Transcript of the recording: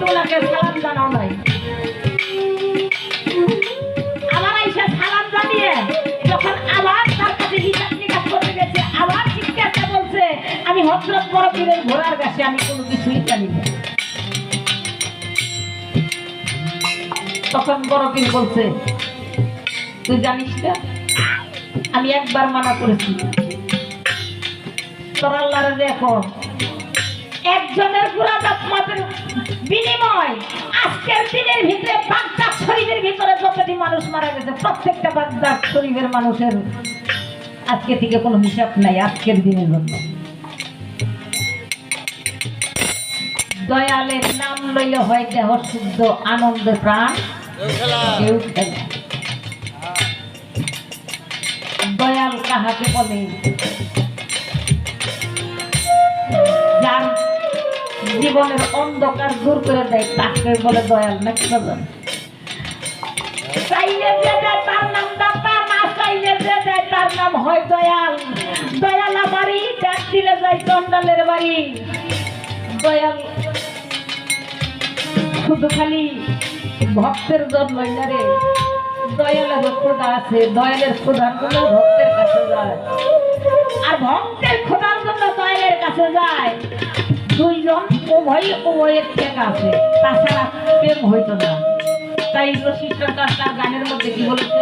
তো সালাম জানাও নাই। আবার আইসা সালাম জানিয়ে যখন আবার তার কাছে হিসাব নিকাশ করতে গেছে আবার শিক্ষার্থী বলছে আমি হজরত বড় ঘোড়ার কাছে আমি কোনো কিছুই জানি না। তখন বড় বলছে, তুই জানিস না, আমি একবার মানা করেছি। তোর আল্লাহরে দেখো একজনের গুরাদাত মাপের মারা গেছে প্রত্যেকটা বাগদাদ শরীফের মানুষের আজকে থেকে কোনো হিসাব নাই, আজকের দিনের জন্য। দয়ালের নাম লইলে হয় দেহ শুদ্ধ, আনন্দে প্রাণ। কেউ দয়াল কাহাকে বলে? জীবনের অন্ধকার দূর করে দেয়, তাকে বলে দয়াল নাকি চাইলে যে তার নাম দাতা না তার নাম হয় দয়াল। দয়াল আমারই ডাক যায় চন্ডালের বাড়ি। দয়াল শুধু খালি ভক্তের জন্য না রে। দয়ালের খোদা আছে, দয়ালের খোদার জন্য ভক্তের কাছে যায়। আর ভক্তের খোদার জন্য দয়ালের কাছে যায়। দুইজন উভয় উভয়ের ঠেক আছে, তাছাড়া প্রেম হইতো না। তাই রশি সরকার তার গানের মধ্যে কি বলেছে?